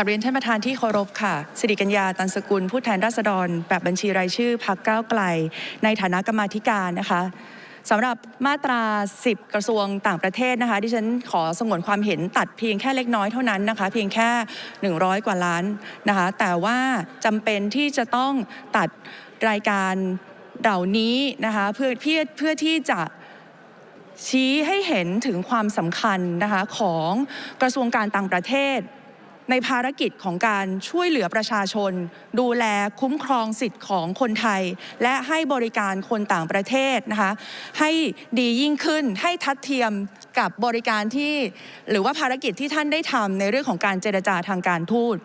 กับเรียนท่านประธานที่เคารพค่ะ สิริกัญญาตันสกุล ผู้แทนราษฎร แบบบัญชีรายชื่อพักก้าวไกล ในฐานะกรรมาธิการนะคะสำหรับมาตรา 10 กระทรวงต่างประเทศนะคะ ที่ฉันขอสงวนความเห็นตัดเพียงแค่เล็กน้อยเท่านั้นนะคะ เพียงแค่ 100 กว่าล้านนะคะ แต่ว่าจำเป็นที่จะต้องตัดรายการเหล่านี้นะคะเพื่อเพื่อเพื่อที่จะชี้ให้เห็นถึงความสำคัญนะคะของกระทรวงการต่างประเทศ ในภารกิจของการช่วยเหลือประชาชน ดูแลคุ้มครองสิทธิ์ของคนไทย และให้บริการคนต่างประเทศนะคะให้ดียิ่งขึ้นให้ทัดเทียม กับบริการที่หรือว่าภารกิจที่ท่านได้ทำในเรื่องของการเจรจาทางการทูต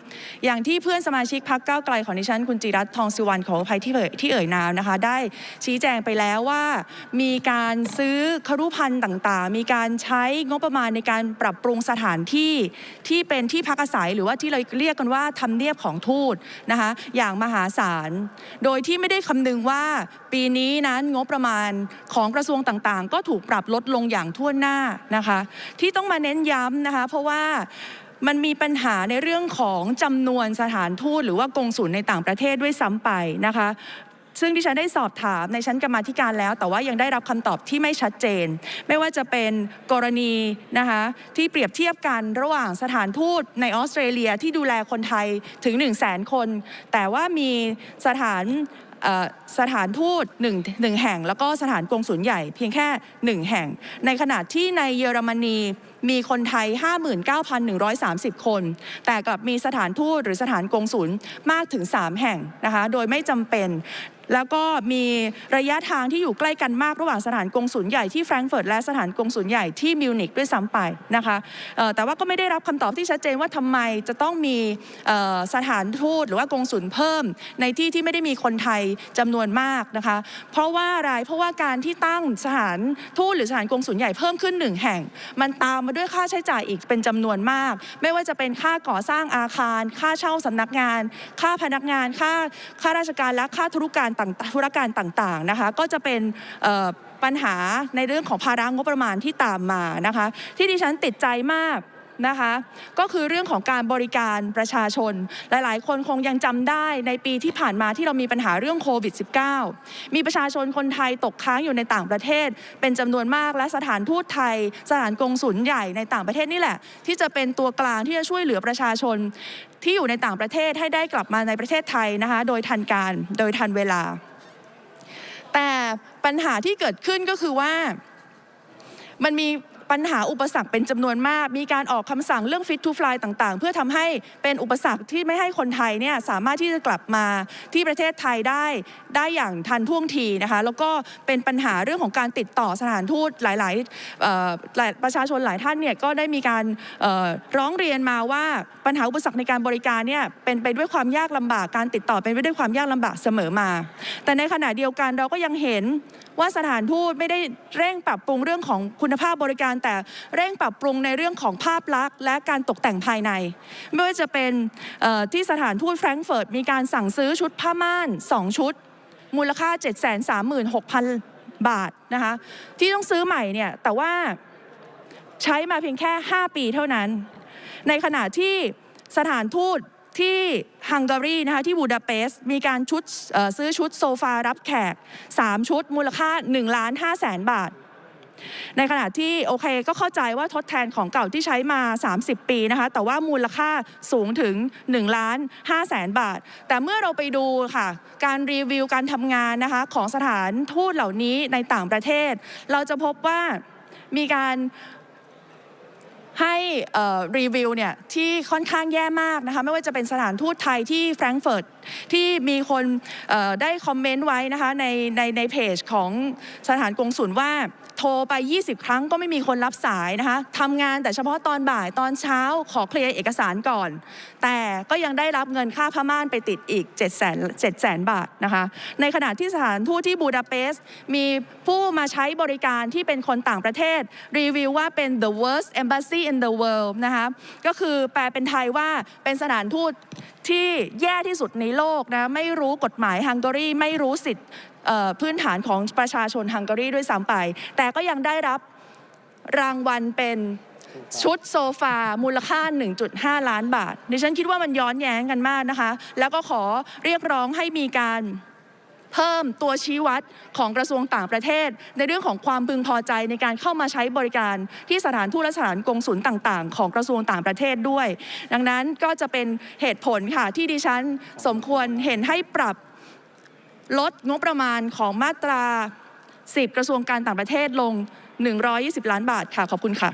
อย่างที่เพื่อนสมาชิกพักเก้าไกลของดิฉัน คุณจิรัตทองสุวรรณขออภัยที่เอ่ยที่เอ่ยนามนะคะ ได้ชี้แจงไปแล้วว่า มีการซื้อครุพันธ์ต่างๆ มีการใช้งบประมาณในการปรับปรุงสถานที่ที่เป็นที่พักอาศัยหรือว่าที่เราเรียกกันว่าทำเนียบของทูตนะคะอย่างมหาศาล โดยที่ไม่ได้คำนึงว่าปีนี้นั้นงบประมาณของกระทรวงต่างๆ ก็ถูกปรับลดลงอย่างทั่วหน้านะคะที่ต้องมาเน้นย้ำนะคะเพราะว่ามันมีปัญหาในเรื่องของจำนวนสถานทูตหรือว่ากงสุลในต่างประเทศด้วยซ้ำไปนะคะซึ่งดิฉันได้สอบถามในชั้นกรรมาธิการแล้ว แต่ว่ายังได้รับคำตอบที่ไม่ชัดเจน ไม่ว่าจะเป็นกรณีนะคะที่เปรียบเทียบกันระหว่างสถานทูตในออสเตรเลียที่ดูแลคนไทยถึง 1 0 0 0 0แสนคน แต่ว่ามีสถาน สถานทูตหนึ่งหนึ่งแห่ง แล้วก็สถานกงสุลใหญ่เพียงแค่หนึ่งแห่ง ในขณะที่ในเยอรมนี มีคนไทย 59,130 คน แต่กลับมีสถานทูตหรือสถานกงสุลมากถึง 3 แห่งนะคะโดยไม่จำเป็นแล้วก็มีระยะทางที่อยู่ใกล้กันมากระหว่างสถานกงสุลใหญ่ที่แฟรงก์เฟิร์ตและสถานกงสุลใหญ่ที่มิวนิกด้วยซ้ำไปนะคะแต่ว่าก็ไม่ได้รับคำตอบที่ชัดเจนว่าทำไมจะต้องมีสถานทูตหรือว่ากงสุลเพิ่ม ในที่ที่ไม่ได้มีคนไทยจำนวนมากนะคะเพราะว่าอะไรเพราะว่าการที่ตั้งสถานทูตหรือสถานกงสุลใหญ่เพิ่มขึ้นหนึ่งแห่ง มันตามมาด้วยค่าใช้จ่ายอีกเป็นจำนวนมาก ไม่ว่าจะเป็นค่าก่อสร้างอาคาร ค่าเช่าสำนักงาน ค่าพนักงาน ค่าค่าราชการและค่าธุรการต่างธุรการต่างๆนะคะ ก็จะเป็นปัญหาในเรื่องของภาระงบประมาณที่ตามมานะคะ ที่ดิฉันติดใจมาก นะคะก็คือเรื่องของการบริการประชาชน หลายๆ คนคงยังจำได้ในปีที่ผ่านมาที่เรามีปัญหาเรื่องโควิด -19 มีประชาชนคนไทยตกค้างอยู่ในต่างประเทศ เป็นจำนวนมากและสถานทูตไทย สถานกงสุลใหญ่ในต่างประเทศนี่แหละ ที่จะเป็นตัวกลางที่จะช่วยเหลือประชาชนที่อยู่ในต่างประเทศให้ได้กลับมาในประเทศไทยนะคะโดยทันการโดยทันเวลา แต่ปัญหาที่เกิดขึ้นก็คือว่ามันมี ปัญหาอุปสรรคเป็นจำนวนมาก มีการออกคำสั่งเรื่อง fit to fly ต่างๆ เพื่อทำให้เป็นอุปสรรคที่ไม่ให้คนไทยเนี่ยสามารถที่จะกลับมาที่ประเทศไทยได้ได้อย่างทันท่วงทีนะคะ แล้วก็เป็นปัญหาเรื่องของการติดต่อสถานทูตหลายๆหลายประชาชนหลายท่านเนี่ยก็ได้มีการร้องเรียนมาว่าปัญหาอุปสรรคในการบริการเนี่ยเป็นไปด้วยความยากลำบากการติดต่อเป็นไปด้วยความยากลำบากเสมอมา แต่ในขณะเดียวกันเราก็ยังเห็นว่าสถานทูตไม่ได้เร่งปรับปรุงเรื่องของคุณภาพบริการแต่เร่งปรับปรุงในเรื่องของภาพลักษณ์ และการตกแต่งภายใน ไม่ว่าจะเป็นที่สถานทูตแฟรงก์เฟิร์ตมีการสั่งซื้อชุดผ้าม่าน 2 ชุด มูลค่า 736,000 บาทนะคะที่ต้องซื้อใหม่เนี่ยแต่ว่าใช้มาเพียงแค่ 5 ปีเท่านั้น ในขณะที่สถานทูตที่ฮังการีนะคะที่บูดาเปสต์มีการชุดซื้อชุดโซฟารับแขก 3 ชุดมูลค่า1ล้าน5แสนบาท ในขณะที่โอเคก็เข้าใจว่าทดแทนของเก่าที่ใช้มา 30 ปีนะคะ แต่ว่ามูลค่าสูงถึง1ล้าน5แสนบาท แต่เมื่อเราไปดูค่ะ การรีวิวการทำงานนะคะของสถานทูตเหล่านี้ในต่างประเทศ เราจะพบว่ามีการ ให้รีวิวเนี่ยที่ค่อนข้างแย่มากนะคะไม่ว่าจะเป็นสถานทูตไทยที่แฟรงก์เฟิร์ตที่มีคนได้คอมเมนต์ไว้นะคะในในในเพจของสถานกงสุลว่าโทรไป 20 ครั้งก็ไม่มีคนรับสายนะคะทำงานแต่เฉพาะตอนบ่ายตอนเช้าขอเคลียร์เอกสารก่อน แต่ก็ยังได้รับเงินค่าผ้าม่านไปติดอีก 7 0 0 0 0 7แสนบาทนะคะ ในขณะที่สถานทูตที่บูดาเปสต์มีผู้มาใช้บริการที่เป็นคนต่างประเทศ รีวิวว่าเป็น the worst embassy in the world นะคะก็คือแปลเป็นไทยว่าเป็นสถานทูตที่แย่ที่สุดในโลกนะไม่รู้กฎหมายฮังการีไม่รู้สิทธิ์พื้นฐานของประชาชนฮังการีด้วยซ้ำไป แต่ก็ยังได้รับรางวัลเป็นชุดโซฟา มูลค่า 1.5 ล้านบาท ดิฉันคิดว่ามันย้อนแย้งกันมากนะคะ แล้วก็ขอเรียกร้องให้มีการ เพิ่มตัวชี้วัดของกระทรวงต่างประเทศ ในเรื่องของความพึงพอใจในการเข้ามาใช้บริการที่สถานทูตและสถานกงสุลต่างๆ ของกระทรวงต่างประเทศด้วย ดังนั้นก็จะเป็นเหตุผลค่ะที่ดิฉันสมควรเห็นให้ปรับลดงบประมาณของมาตรา 10 กระทรวงการต่างประเทศลง 120 ล้านบาทค่ะ ขอบคุณค่ะ